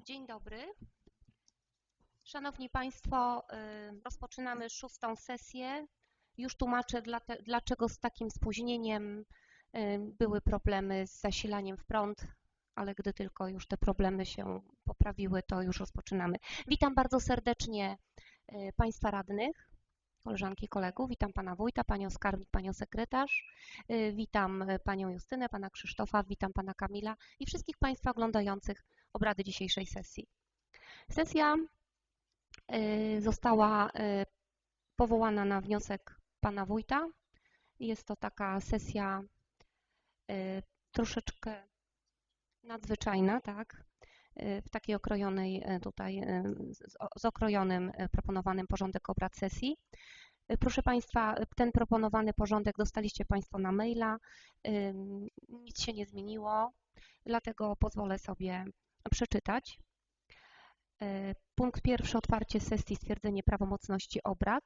Dzień dobry. Szanowni Państwo, y, rozpoczynamy szóstą sesję. Już tłumaczę, dlaczego z takim spóźnieniem y, były problemy z zasilaniem w prąd, ale gdy tylko już te problemy się poprawiły, to już rozpoczynamy. Witam bardzo serdecznie y, Państwa radnych, koleżanki, kolegów. Witam Pana Wójta, Panią Skarbnik, Panią Sekretarz. Witam Panią Justynę, Pana Krzysztofa, witam Pana Kamila i wszystkich Państwa oglądających obrady dzisiejszej sesji. Sesja y, została y, powołana na wniosek pana wójta. Jest to taka sesja y, troszeczkę nadzwyczajna, tak? W takiej okrojonej tutaj, z- okrojonym proponowanym porządek obrad sesji. Proszę Państwa, ten proponowany porządek dostaliście Państwo na maila. Nic się nie zmieniło, dlatego pozwolę sobie przeczytać. E, Punkt pierwszy otwarcie sesji, stwierdzenie prawomocności obrad.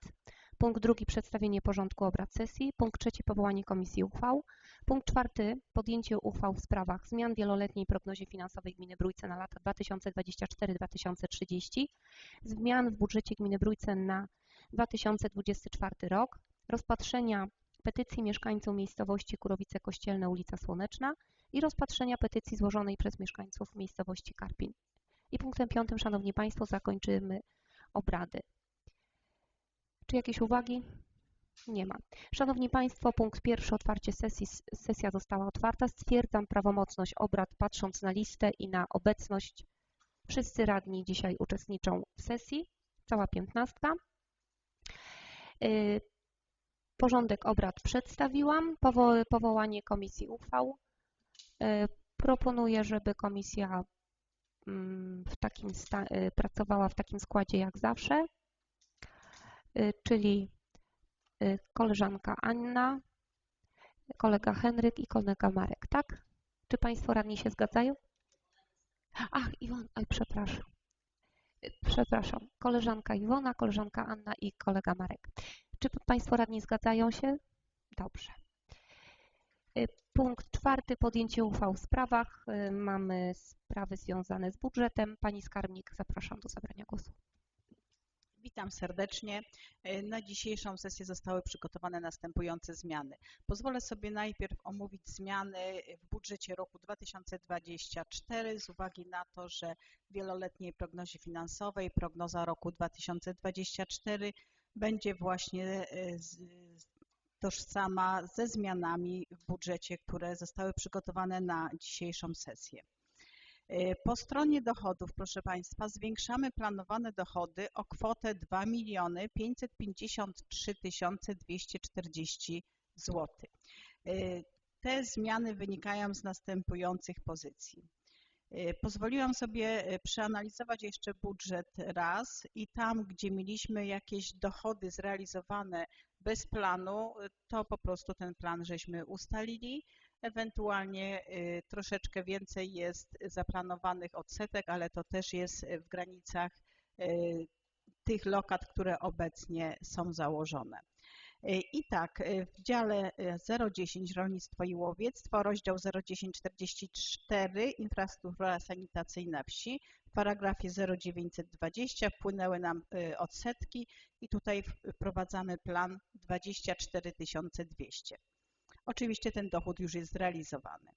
Punkt drugi przedstawienie porządku obrad sesji. Punkt trzeci powołanie komisji uchwał. Punkt czwarty podjęcie uchwał w sprawach zmian wieloletniej prognozie finansowej gminy Brójce na lata 2024-2030, zmian w budżecie gminy Brójce na 2024 rok, rozpatrzenia petycji mieszkańców miejscowości Kurowice Kościelne ulica Słoneczna i rozpatrzenia petycji złożonej przez mieszkańców miejscowości Karpin. I punktem piątym, Szanowni Państwo, zakończymy obrady. Czy jakieś uwagi? Nie ma. Szanowni Państwo, punkt pierwszy, otwarcie sesji. Sesja została otwarta. Stwierdzam prawomocność obrad patrząc na listę i na obecność. Wszyscy radni dzisiaj uczestniczą w sesji, cała piętnastka. Y, Porządek obrad przedstawiłam. Powo- Powołanie komisji uchwał. Y, Proponuję, żeby komisja mm, w takim y, pracowała w takim składzie jak zawsze, y, czyli koleżanka Anna, kolega Henryk i kolega Marek, tak? Czy Państwo radni się zgadzają? Ach, Iwon, oj, przepraszam. Przepraszam, koleżanka Iwona, koleżanka Anna i kolega Marek. Czy Państwo radni zgadzają się? Dobrze. Y, Punkt czwarty, podjęcie uchwał w sprawach. Y, Mamy sprawy związane z budżetem. Pani skarbnik, zapraszam do zabrania głosu. Witam serdecznie. E, Na dzisiejszą sesję zostały przygotowane następujące zmiany. Pozwolę sobie najpierw omówić zmiany w budżecie roku 2024 z uwagi na to, że w wieloletniej prognozie finansowej prognoza roku 2024 będzie właśnie e, tożsama ze zmianami w budżecie, które zostały przygotowane na dzisiejszą sesję. E, Po stronie dochodów, proszę Państwa, zwiększamy planowane dochody o kwotę 2 553 240 zł. Te zmiany wynikają z następujących pozycji. E, Pozwoliłam sobie e, przeanalizować jeszcze budżet raz i tam, gdzie mieliśmy jakieś dochody zrealizowane bez planu, e, to po prostu ten plan żeśmy ustalili. Ewentualnie y, troszeczkę więcej jest zaplanowanych odsetek, ale to też jest w granicach y, tych lokat, które obecnie są założone. Y, I tak, y, w dziale y, 010 Rolnictwo i Łowiectwo, rozdział 01044 Infrastruktura sanitacyjna wsi, w paragrafie 0920 wpłynęły nam odsetki i tutaj wprowadzamy plan 24 200. Oczywiście ten dochód już jest zrealizowany.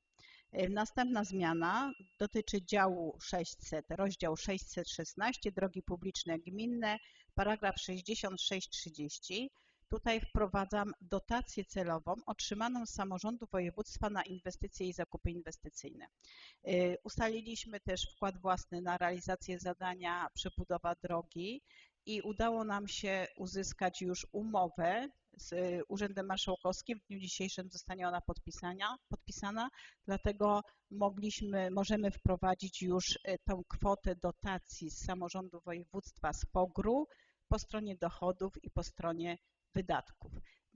E, Następna zmiana dotyczy działu 600, rozdział 616, drogi publiczne gminne, paragraf 6630. Tutaj wprowadzam dotację celową otrzymaną z samorządu województwa na inwestycje i zakupy inwestycyjne. E, Ustaliliśmy też wkład własny na realizację zadania przebudowa drogi i udało nam się uzyskać już umowę z y, Urzędem Marszałkowskim. W dniu dzisiejszym zostanie ona podpisania, podpisana, dlatego mogliśmy, możemy wprowadzić już y, tą kwotę dotacji z samorządu województwa z POGR-u po stronie dochodów i po stronie wydatków.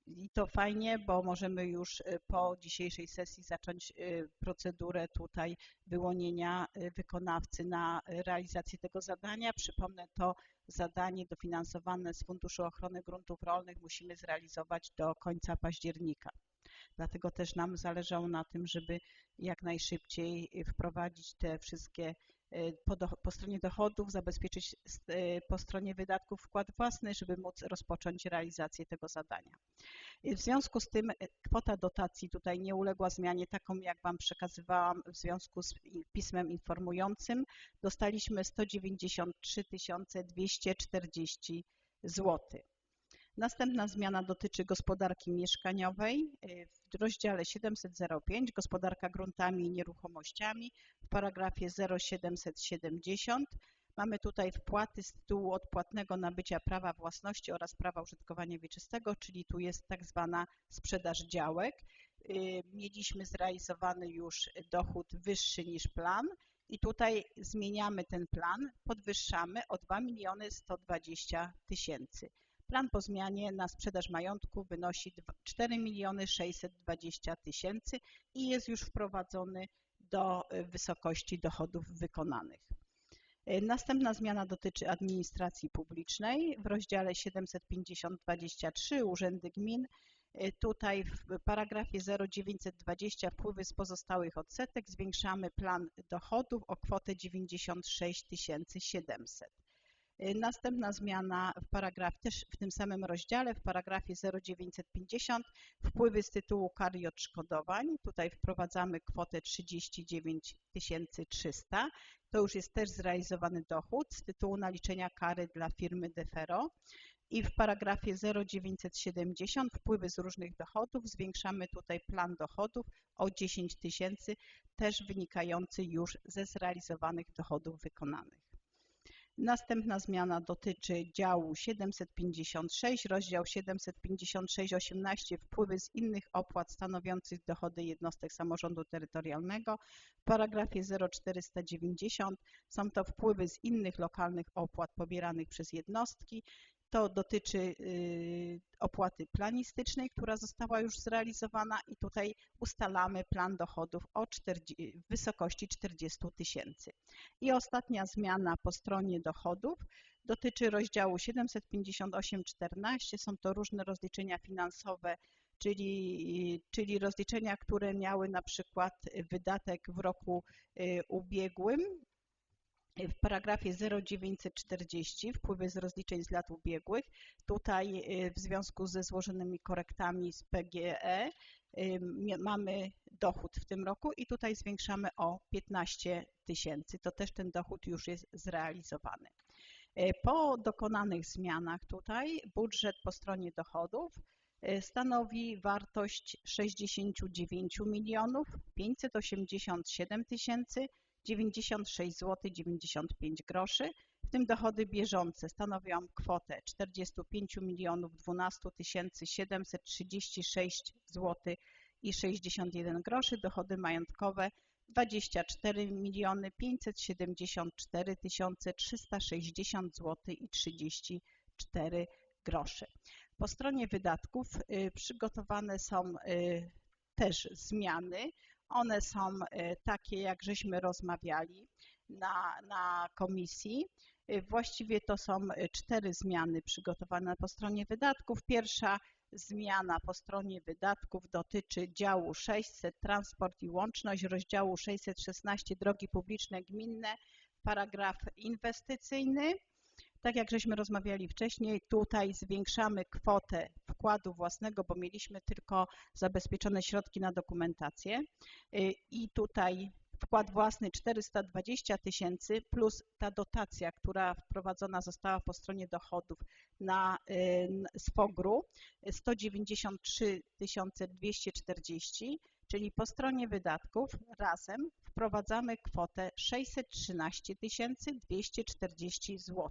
I to fajnie, bo możemy już y, po dzisiejszej sesji zacząć y, procedurę tutaj wyłonienia y, wykonawcy na realizację tego zadania. Przypomnę, to zadanie dofinansowane z Funduszu Ochrony Gruntów Rolnych musimy zrealizować do końca października. Dlatego też nam zależało na tym, żeby jak najszybciej wprowadzić te wszystkie po, do, po stronie dochodów, zabezpieczyć po stronie wydatków wkład własny, żeby móc rozpocząć realizację tego zadania. W związku z tym kwota dotacji tutaj nie uległa zmianie, taką jak Wam przekazywałam w związku z pismem informującym. Dostaliśmy 193 240 zł. Następna zmiana dotyczy gospodarki mieszkaniowej. W rozdziale 705 gospodarka gruntami i nieruchomościami w paragrafie 0770 mamy tutaj wpłaty z tytułu odpłatnego nabycia prawa własności oraz prawa użytkowania wieczystego, czyli tu jest tak zwana sprzedaż działek. Mieliśmy zrealizowany już dochód wyższy niż plan i tutaj zmieniamy ten plan, podwyższamy o 2 miliony 120 tysięcy. Plan po zmianie na sprzedaż majątku wynosi 4 miliony 620 tysięcy i jest już wprowadzony do y, wysokości dochodów wykonanych. Y, następna zmiana dotyczy administracji publicznej. W rozdziale 750-23 Urzędy Gmin y, Tutaj w paragrafie 0920 wpływy z pozostałych odsetek zwiększamy plan dochodów o kwotę 96 700. Y, następna zmiana w paragraf też w tym samym rozdziale, w paragrafie 0950 wpływy z tytułu kar i odszkodowań. Tutaj wprowadzamy kwotę 39 300. To już jest też zrealizowany dochód z tytułu naliczenia kary dla firmy Defero. I w paragrafie 0970 wpływy z różnych dochodów zwiększamy tutaj plan dochodów o 10 tysięcy, też wynikający już ze zrealizowanych dochodów wykonanych. Następna zmiana dotyczy działu 756, rozdział 756-18 wpływy z innych opłat stanowiących dochody jednostek samorządu terytorialnego. W paragrafie 0490 są to wpływy z innych lokalnych opłat pobieranych przez jednostki to dotyczy y, opłaty planistycznej, która została już zrealizowana i tutaj ustalamy plan dochodów o 40, w wysokości 40 tysięcy. I ostatnia zmiana po stronie dochodów dotyczy rozdziału 758.14. Są to różne rozliczenia finansowe, czyli, czyli rozliczenia, które miały na przykład wydatek w roku y, ubiegłym w paragrafie 0940 wpływy z rozliczeń z lat ubiegłych. Tutaj y, w związku ze złożonymi korektami z PGE y, mamy dochód w tym roku i tutaj zwiększamy o 15 tysięcy. To też ten dochód już jest zrealizowany. Y, po dokonanych zmianach tutaj budżet po stronie dochodów stanowi wartość 69 milionów 587 tysięcy 96 zł 95 groszy, w tym dochody bieżące stanowią kwotę 45 milionów 12 736 zł i 61 groszy, dochody majątkowe 24 miliony 574 360 zł i 34 grosze. Po stronie wydatków y, przygotowane są y, też zmiany one są e, takie, jak żeśmy rozmawiali na, na komisji. E, właściwie to są e, cztery zmiany przygotowane po stronie wydatków. Pierwsza zmiana po stronie wydatków dotyczy działu 600 Transport i Łączność, rozdziału 616 Drogi Publiczne Gminne, paragraf inwestycyjny. Tak jak żeśmy rozmawiali wcześniej, tutaj zwiększamy kwotę wkładu własnego, bo mieliśmy tylko zabezpieczone środki na dokumentację y, i tutaj wkład własny 420 tysięcy plus ta dotacja, która wprowadzona została po stronie dochodów na SFOGR-u 193 240, czyli po stronie wydatków razem wprowadzamy kwotę 613 240 zł.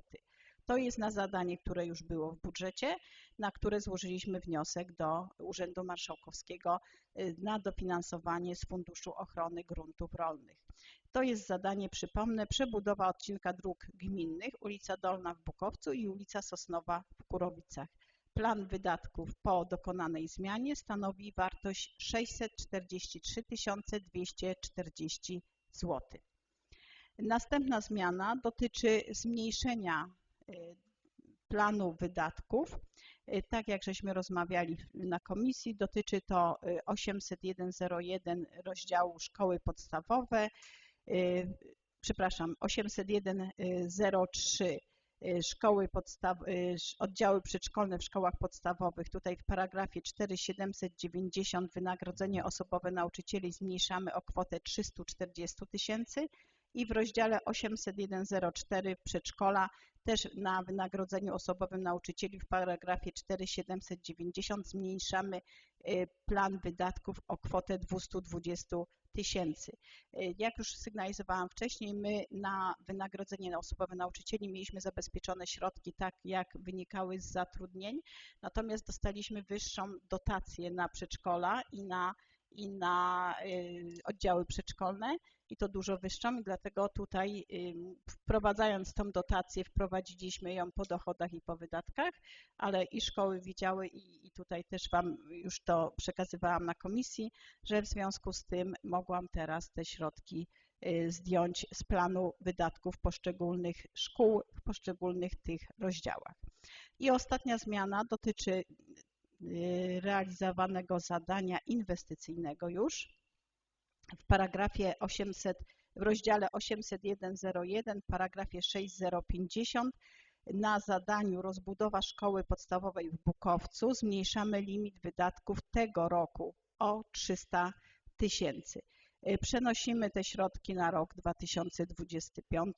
To jest na zadanie, które już było w budżecie, na które złożyliśmy wniosek do Urzędu Marszałkowskiego y, na dofinansowanie z Funduszu Ochrony Gruntów Rolnych. To jest zadanie, przypomnę, przebudowa odcinka dróg gminnych, ulica Dolna w Bukowcu i ulica Sosnowa w Kurowicach. Plan wydatków po dokonanej zmianie stanowi wartość 643 240 zł. Następna zmiana dotyczy zmniejszenia planu wydatków. Y, Tak jak żeśmy rozmawiali na komisji, dotyczy to y, 801.01 rozdziału szkoły podstawowe, y, przepraszam, 801.03 y, szkoły podstaw, y, oddziały przedszkolne w szkołach podstawowych. Tutaj w paragrafie 4790 wynagrodzenie osobowe nauczycieli zmniejszamy o kwotę 340 tysięcy i w rozdziale 801.04 przedszkola też na wynagrodzeniu osobowym nauczycieli w paragrafie 4790 zmniejszamy y, plan wydatków o kwotę 220 tysięcy. Y, Jak już sygnalizowałam wcześniej, my na wynagrodzenie osobowe nauczycieli mieliśmy zabezpieczone środki tak, jak wynikały z zatrudnień, natomiast dostaliśmy wyższą dotację na przedszkola i na, i na y, oddziały przedszkolne i to dużo wyższą i dlatego tutaj y, wprowadzając tą dotację wprowadziliśmy ją po dochodach i po wydatkach, ale i szkoły widziały i, i tutaj też Wam już to przekazywałam na komisji, że w związku z tym mogłam teraz te środki y, zdjąć z planu wydatków poszczególnych szkół w poszczególnych tych rozdziałach. I ostatnia zmiana dotyczy realizowanego zadania inwestycyjnego już. W paragrafie 800, w rozdziale 801.01, paragrafie 6050 na zadaniu rozbudowa szkoły podstawowej w Bukowcu zmniejszamy limit wydatków tego roku o 300 tysięcy. Y, Przenosimy te środki na rok 2025.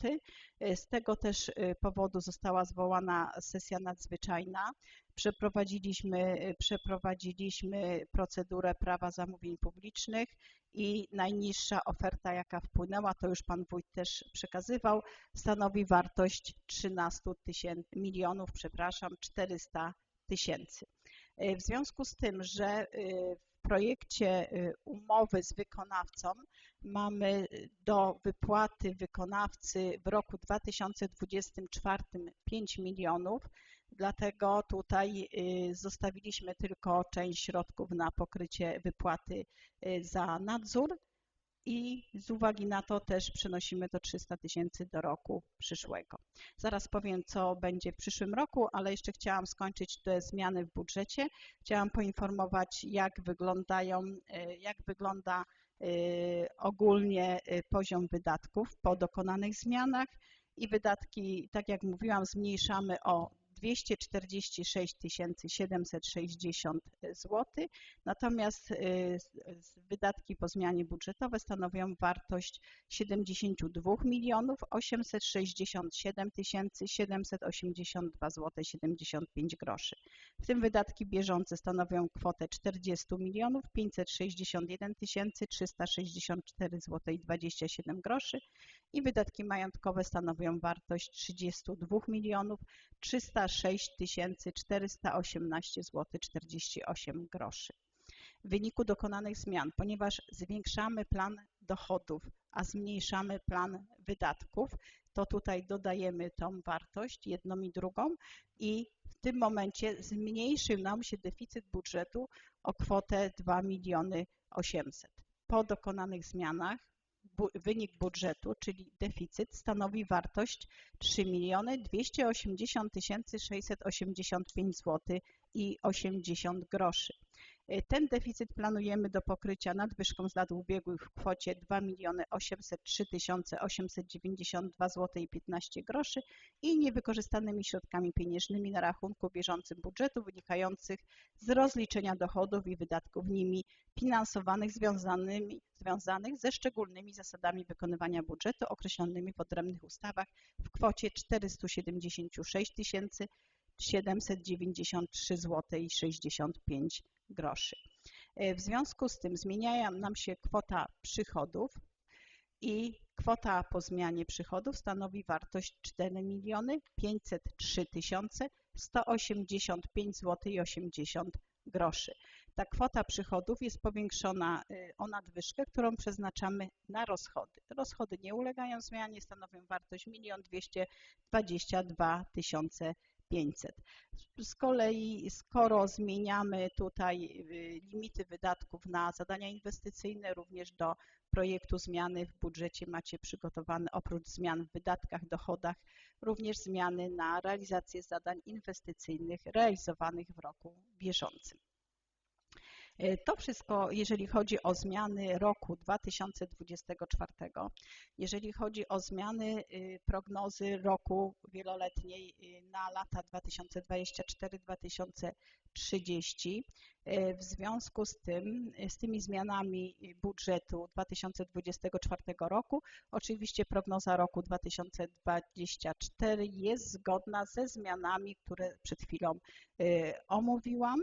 Y, Z tego też y, powodu została zwołana sesja nadzwyczajna. Przeprowadziliśmy, przeprowadziliśmy procedurę prawa zamówień publicznych i najniższa oferta, jaka wpłynęła, to już Pan Wójt też przekazywał, stanowi wartość 13 tysięcy, milionów, przepraszam, 400 tysięcy. W związku z tym, że projekcie y, umowy z wykonawcą mamy do wypłaty wykonawcy w roku 2024 5 milionów, dlatego tutaj y, zostawiliśmy tylko część środków na pokrycie wypłaty y, za nadzór i z uwagi na to też przenosimy to 300 tysięcy do roku przyszłego. Zaraz powiem, co będzie w przyszłym roku, ale jeszcze chciałam skończyć te zmiany w budżecie. Chciałam poinformować, jak wyglądają, y, jak wygląda y, ogólnie y, poziom wydatków po dokonanych zmianach i wydatki, tak jak mówiłam, zmniejszamy o 246 760 zł, natomiast z- wydatki po zmianie budżetowej stanowią wartość 72 milionów 867 782 zł 75 groszy. W tym wydatki bieżące stanowią kwotę 40 milionów 561 364 zł 27 groszy i wydatki majątkowe stanowią wartość 32 milionów 306 418 zł 48 groszy. W wyniku dokonanych zmian, ponieważ zwiększamy plan dochodów, a zmniejszamy plan wydatków, to tutaj dodajemy tą wartość, jedną i drugą i w tym momencie zmniejszył nam się deficyt budżetu o kwotę 2 miliony 800. Po dokonanych zmianach wynik budżetu, czyli deficyt, stanowi wartość 3 miliony 280 685 zł i 80 groszy. Y, Ten deficyt planujemy do pokrycia nadwyżką z lat ubiegłych w kwocie 2 miliony 803 892 zł i 15 groszy i niewykorzystanymi środkami pieniężnymi na rachunku bieżącym budżetu wynikających z rozliczenia dochodów i wydatków nimi finansowanych związanymi, związanych ze szczególnymi zasadami wykonywania budżetu określonymi w odrębnych ustawach w kwocie 476 793 zł i 65 groszy. E, W związku z tym zmienia nam się kwota przychodów i kwota po zmianie przychodów stanowi wartość 4 miliony 503 tysiące 185 zł i 80 groszy. Ta kwota przychodów jest powiększona y, o nadwyżkę, którą przeznaczamy na rozchody. Rozchody nie ulegają zmianie, stanowią wartość 1 222 500. Z kolei, skoro zmieniamy tutaj y, limity wydatków na zadania inwestycyjne, również do projektu zmiany w budżecie macie przygotowane oprócz zmian w wydatkach, dochodach, również zmiany na realizację zadań inwestycyjnych realizowanych w roku bieżącym. E, to wszystko, jeżeli chodzi o zmiany roku 2024. Jeżeli chodzi o zmiany y, prognozy roku wieloletniej y, na lata 2024-2030, e, w związku z tym, z tymi zmianami budżetu 2024 roku, oczywiście prognoza roku 2024 jest zgodna ze zmianami, które przed chwilą y, omówiłam.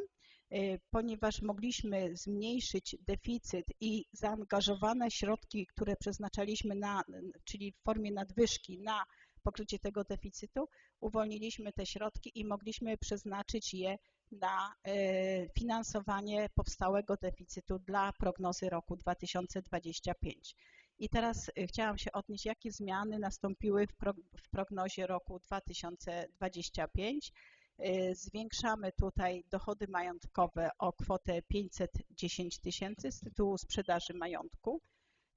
Y, ponieważ mogliśmy zmniejszyć deficyt i zaangażowane środki, które przeznaczaliśmy na, czyli w formie nadwyżki na pokrycie tego deficytu, uwolniliśmy te środki i mogliśmy przeznaczyć je na y, finansowanie powstałego deficytu dla prognozy roku 2025. I teraz y, chciałam się odnieść, jakie zmiany nastąpiły w prognozie roku 2025 Y, zwiększamy tutaj dochody majątkowe o kwotę 510 tysięcy z tytułu sprzedaży majątku.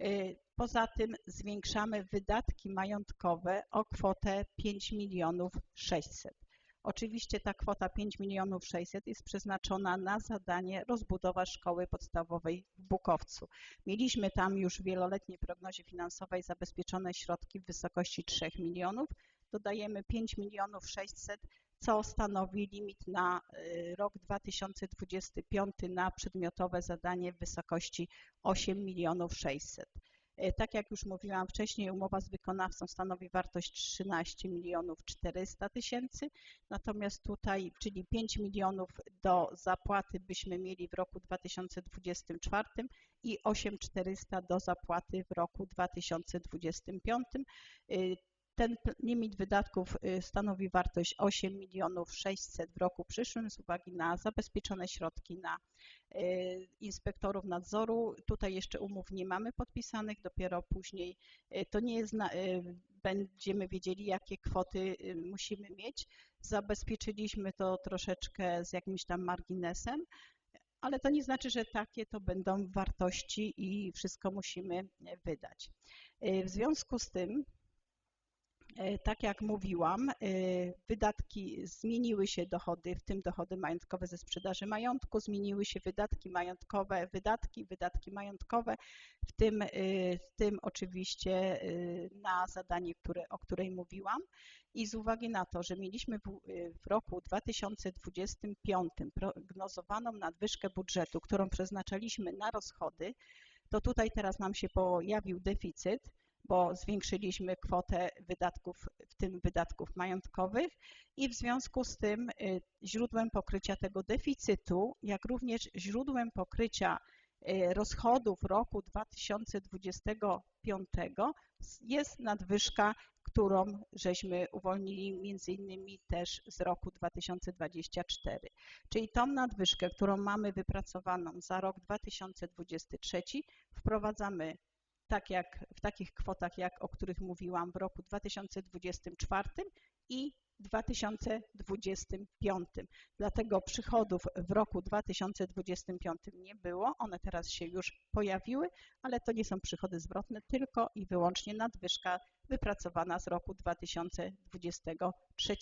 Y, poza tym zwiększamy wydatki majątkowe o kwotę 5 milionów 600. Oczywiście ta kwota 5 milionów 600 jest przeznaczona na zadanie rozbudowa szkoły podstawowej w Bukowcu. Mieliśmy tam już w wieloletniej prognozie finansowej zabezpieczone środki w wysokości 3 milionów. Dodajemy 5 milionów 600 co stanowi limit na y, rok 2025 na przedmiotowe zadanie w wysokości 8 milionów 600. Y, tak jak już mówiłam wcześniej, umowa z wykonawcą stanowi wartość 13 milionów 400 tysięcy, natomiast tutaj, czyli 5 milionów do zapłaty byśmy mieli w roku 2024 i 8400 do zapłaty w roku 2025. Ten limit wydatków y, stanowi wartość 8 milionów 600 w roku przyszłym z uwagi na zabezpieczone środki na y, inspektorów nadzoru. Tutaj jeszcze umów nie mamy podpisanych, dopiero później y, to nie jest, będziemy wiedzieli jakie kwoty musimy mieć. Zabezpieczyliśmy to troszeczkę z jakimś tam marginesem, ale to nie znaczy, że takie to będą wartości i wszystko musimy wydać. W związku z tym tak jak mówiłam, e, wydatki zmieniły się dochody, w tym dochody majątkowe ze sprzedaży majątku, zmieniły się wydatki majątkowe, wydatki, wydatki majątkowe, w tym, e, w tym oczywiście na zadanie, które, o której mówiłam. I z uwagi na to, że mieliśmy w, w roku 2025 prognozowaną nadwyżkę budżetu, którą przeznaczaliśmy na rozchody, to tutaj teraz nam się pojawił deficyt, bo zwiększyliśmy kwotę wydatków, w tym wydatków majątkowych i w związku z tym y, źródłem pokrycia tego deficytu, jak również źródłem pokrycia y, rozchodów roku 2025 jest nadwyżka, którą żeśmy uwolnili między innymi też z roku 2024. Czyli tą nadwyżkę, którą mamy wypracowaną za rok 2023 wprowadzamy tak jak w takich kwotach, jak o których mówiłam w roku 2024 i 2025. Dlatego przychodów w roku 2025 nie było, one teraz się już pojawiły, ale to nie są przychody zwrotne, tylko i wyłącznie nadwyżka wypracowana z roku 2023.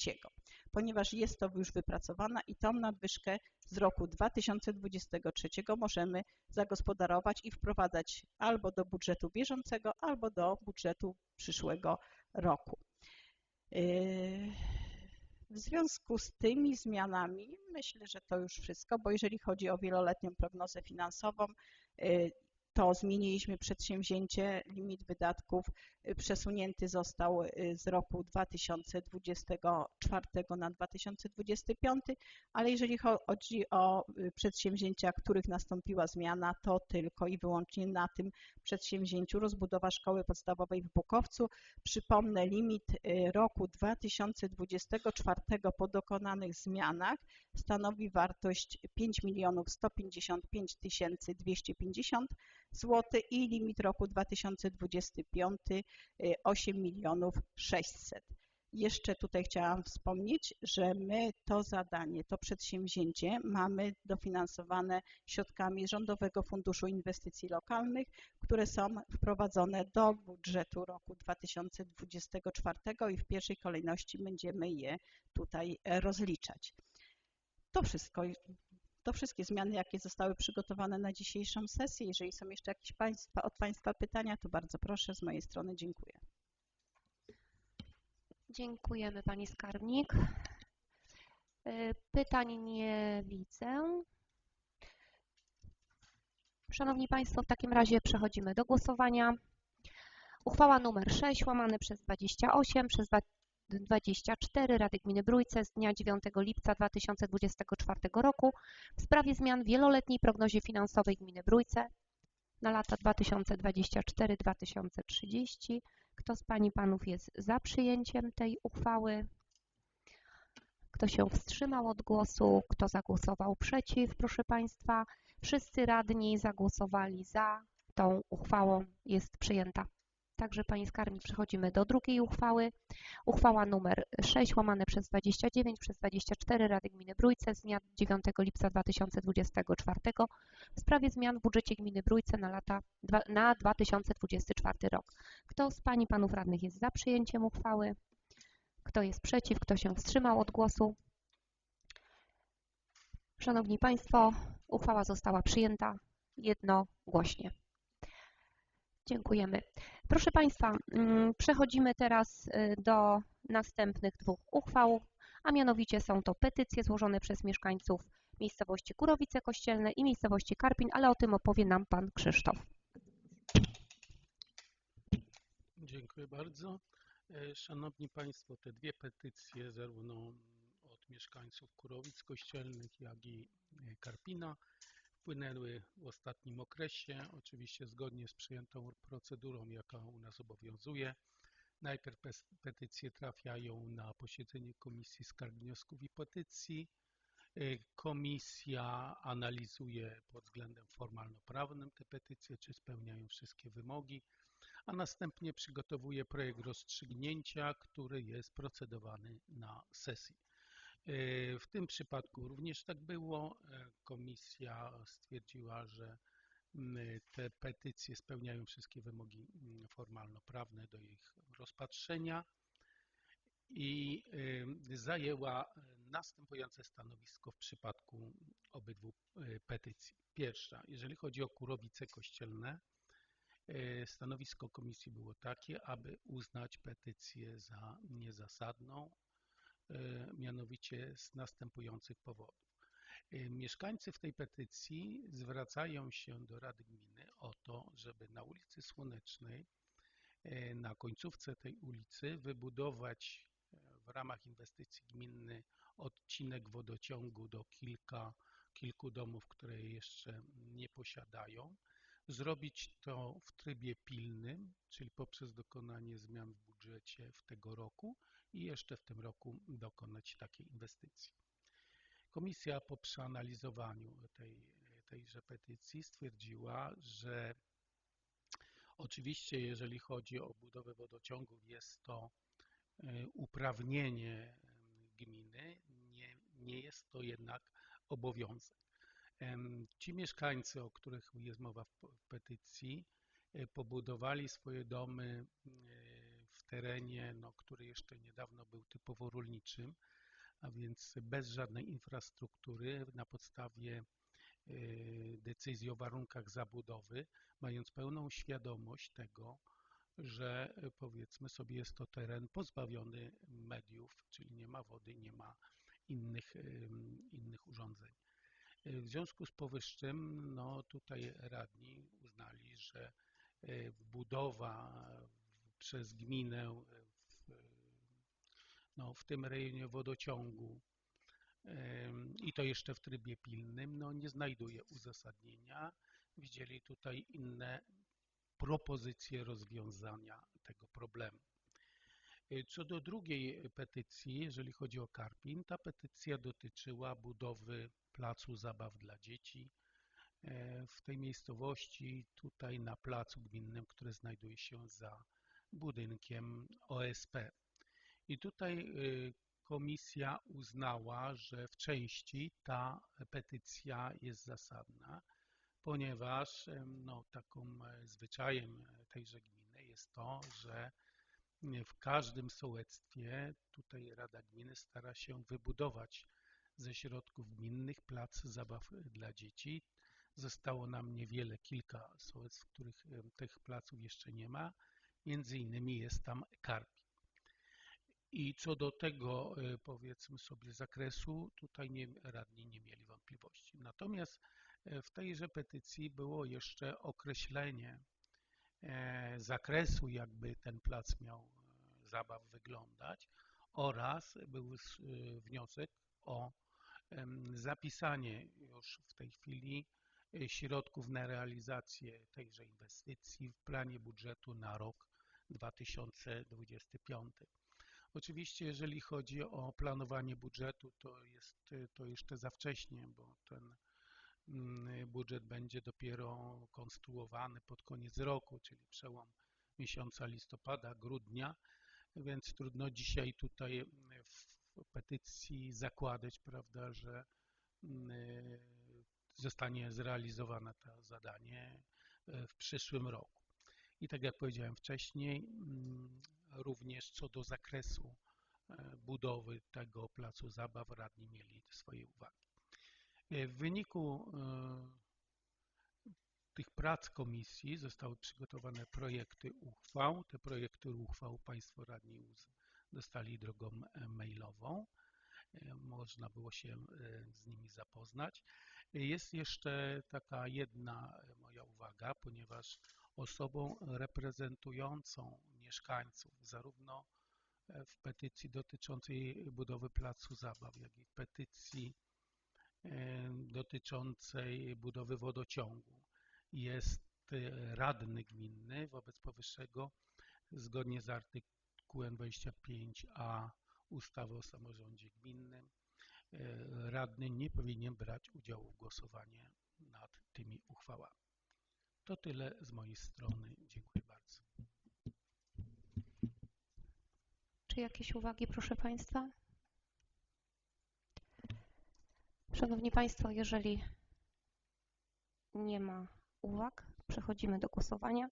Ponieważ jest to już wypracowana i tą nadwyżkę z roku 2023 możemy zagospodarować i wprowadzać albo do budżetu bieżącego, albo do budżetu przyszłego roku. Yy, w związku z tymi zmianami myślę, że to już wszystko, bo jeżeli chodzi o wieloletnią prognozę finansową, yy, to zmieniliśmy przedsięwzięcie, limit wydatków y, przesunięty został y, z roku 2024 na 2025, ale jeżeli chodzi o y, przedsięwzięcia, których nastąpiła zmiana, to tylko i wyłącznie na tym przedsięwzięciu rozbudowa szkoły podstawowej w Bukowcu. Przypomnę, limit roku 2024 po dokonanych zmianach stanowi wartość 5 milionów 155 250 zł i limit roku 2025 8 milionów 600. Jeszcze tutaj chciałam wspomnieć, że my to zadanie, to przedsięwzięcie mamy dofinansowane środkami Rządowego Funduszu Inwestycji Lokalnych, które są wprowadzone do budżetu roku 2024 i w pierwszej kolejności będziemy je tutaj rozliczać. To wszystko. To wszystkie zmiany, jakie zostały przygotowane na dzisiejszą sesję. Jeżeli są jeszcze jakieś państwa, od Państwa pytania, to bardzo proszę. Z mojej strony dziękuję. Dziękujemy Pani Skarbnik. Y, Pytań nie widzę. Szanowni Państwo, w takim razie przechodzimy do głosowania. Uchwała numer 6 łamane przez 28 przez 24 Rady Gminy Brójce z dnia 9 lipca 2024 roku w sprawie zmian w wieloletniej prognozie finansowej Gminy Brójce na lata 2024-2030. Kto z Pań i Panów jest za przyjęciem tej uchwały? Kto się wstrzymał od głosu? Kto zagłosował przeciw? Proszę Państwa, wszyscy radni zagłosowali za tą uchwałą. Jest przyjęta. Także Pani Skarbnik, przechodzimy do drugiej uchwały. Uchwała numer 6 łamane przez 29 przez 24 Rady Gminy Brójce z dnia 9 lipca 2024 w sprawie zmian w budżecie Gminy Brójce na lata na 2024 rok. Kto z Pań i Panów Radnych jest za przyjęciem uchwały? Kto jest przeciw? Kto się wstrzymał od głosu? Szanowni Państwo, uchwała została przyjęta jednogłośnie. Dziękujemy. Proszę Państwa, mm, przechodzimy teraz y, do następnych dwóch uchwał, a mianowicie są to petycje złożone przez mieszkańców miejscowości Kurowice Kościelne i miejscowości Karpin, ale o tym opowie nam Pan Krzysztof. Dziękuję bardzo. E, Szanowni Państwo, te dwie petycje, zarówno od mieszkańców Kurowic Kościelnych, jak i e, Karpina, wpłynęły w ostatnim okresie, oczywiście zgodnie z przyjętą procedurą, jaka u nas obowiązuje. Najpierw petycje trafiają na posiedzenie Komisji Skarg, Wniosków i Petycji. E, Komisja analizuje pod względem formalno-prawnym te petycje, czy spełniają wszystkie wymogi a następnie przygotowuje projekt rozstrzygnięcia, który jest procedowany na sesji. E, W tym przypadku również tak było. E, Komisja stwierdziła, że te petycje spełniają wszystkie wymogi formalno-prawne do ich rozpatrzenia i e, zajęła następujące stanowisko w przypadku obydwu petycji. Pierwsza, jeżeli chodzi o Kurowice Kościelne, Stanowisko komisji było takie, aby uznać petycję za niezasadną, mianowicie z następujących powodów. E, Mieszkańcy w tej petycji zwracają się do Rady Gminy o to, żeby na ulicy Słonecznej, e, na końcówce tej ulicy wybudować e, w ramach inwestycji gminny odcinek wodociągu do kilka, kilku domów, które jeszcze nie posiadają zrobić to w trybie pilnym, czyli poprzez dokonanie zmian w budżecie w tego roku i jeszcze w tym roku dokonać takiej inwestycji. Komisja po przeanalizowaniu tej, tejże petycji stwierdziła, że oczywiście jeżeli chodzi o budowę wodociągów jest to e, uprawnienie gminy, nie, nie jest to jednak obowiązek. Em, Ci mieszkańcy, o których jest mowa w petycji, e, pobudowali swoje domy e, terenie, no, który jeszcze niedawno był typowo rolniczym, a więc bez żadnej infrastruktury, na podstawie e, decyzji o warunkach zabudowy, mając pełną świadomość tego, że e, powiedzmy sobie jest to teren pozbawiony mediów, czyli nie ma wody, nie ma innych, em, innych urządzeń. E, W związku z powyższym, no tutaj radni uznali, że e, budowa przez gminę w, no, w tym rejonie wodociągu i to jeszcze w trybie pilnym, no nie znajduje uzasadnienia. Widzieli tutaj inne propozycje rozwiązania tego problemu. E, Co do drugiej petycji, jeżeli chodzi o Karpin, ta petycja dotyczyła budowy placu zabaw dla dzieci e, w tej miejscowości, tutaj na placu gminnym, który znajduje się za budynkiem OSP. I tutaj y, komisja uznała, że w części ta petycja jest zasadna, ponieważ em, no, taką e, zwyczajem tejże gminy jest to, że w każdym sołectwie tutaj Rada Gminy stara się wybudować ze środków gminnych plac zabaw dla dzieci. Zostało nam niewiele, kilka sołectw, w których tych placów jeszcze nie ma. Między innymi jest tam Karpin. I co do tego, e, powiedzmy sobie, zakresu, tutaj nie, radni nie mieli wątpliwości. Natomiast e, w tejże petycji było jeszcze określenie e, zakresu, jakby ten plac miał e, zabaw wyglądać oraz był wniosek o zapisanie już w tej chwili środków na realizację tejże inwestycji w planie budżetu na rok 2025. Oczywiście, jeżeli chodzi o planowanie budżetu, to jest to jeszcze za wcześnie, bo ten mm, budżet będzie dopiero konstruowany pod koniec roku, czyli przełom miesiąca listopada, grudnia, więc trudno dzisiaj tutaj w petycji zakładać, prawda, że mm, zostanie zrealizowane to zadanie y, w przyszłym roku. I tak jak powiedziałem wcześniej, mm, również co do zakresu e, budowy tego placu zabaw radni mieli swoje uwagi. E, W wyniku e, tych prac komisji zostały przygotowane projekty uchwał. Te projekty uchwał Państwo radni dostali drogą mailową. Można było się z nimi zapoznać. Jest jeszcze taka jedna moja uwaga, ponieważ osobą reprezentującą mieszkańców zarówno e, w petycji dotyczącej budowy placu zabaw, jak i w petycji e, dotyczącej budowy wodociągu jest e, radny gminny. Wobec powyższego zgodnie z artykułem 25a ustawy o samorządzie gminnym radny nie powinien brać udziału w głosowaniu nad tymi. To tyle z mojej strony. Dziękuję bardzo. Czy jakieś uwagi, proszę Państwa? Szanowni Państwo, jeżeli nie ma uwag, przechodzimy do głosowania.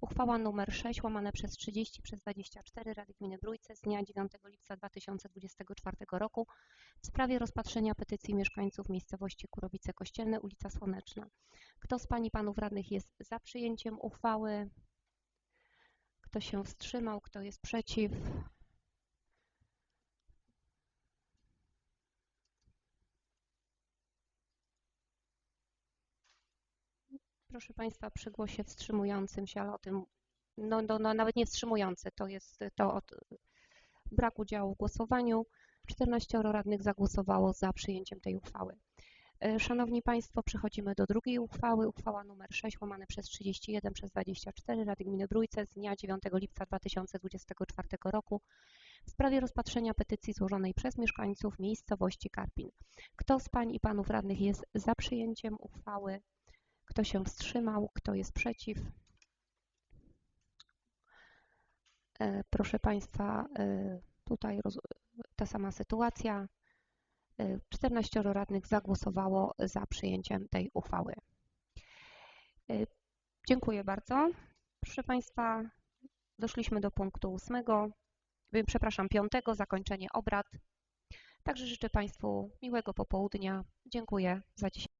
Uchwała nr 6 łamane przez 30 przez 24 Rady Gminy Brójce z dnia 9 lipca 2024 roku w sprawie rozpatrzenia petycji mieszkańców miejscowości Kurowice Kościelne, ulica Słoneczna. Kto z Pań i Panów Radnych jest za przyjęciem uchwały? Kto się wstrzymał? Kto jest przeciw? Proszę Państwa, przy głosie wstrzymującym się, ale o tym, no, no, no nawet nie wstrzymujący, to jest to od brak udziału w głosowaniu. 14 radnych zagłosowało za przyjęciem tej uchwały. E, Szanowni Państwo, przechodzimy do drugiej uchwały. Uchwała nr 6 łamane przez 31 przez 24 Rady Gminy Brójce z dnia 9 lipca 2024 roku w sprawie rozpatrzenia petycji złożonej przez mieszkańców miejscowości Karpin. Kto z Pań i Panów Radnych jest za przyjęciem uchwały? Kto się wstrzymał? Kto jest przeciw? E, Proszę Państwa, e, tutaj ta sama sytuacja. E, 14 radnych zagłosowało za przyjęciem tej uchwały. E, Dziękuję bardzo. Proszę Państwa, doszliśmy do punktu ósmego, y, przepraszam, piątego, zakończenie obrad. Także życzę Państwu miłego popołudnia. Dziękuję za dzisiaj.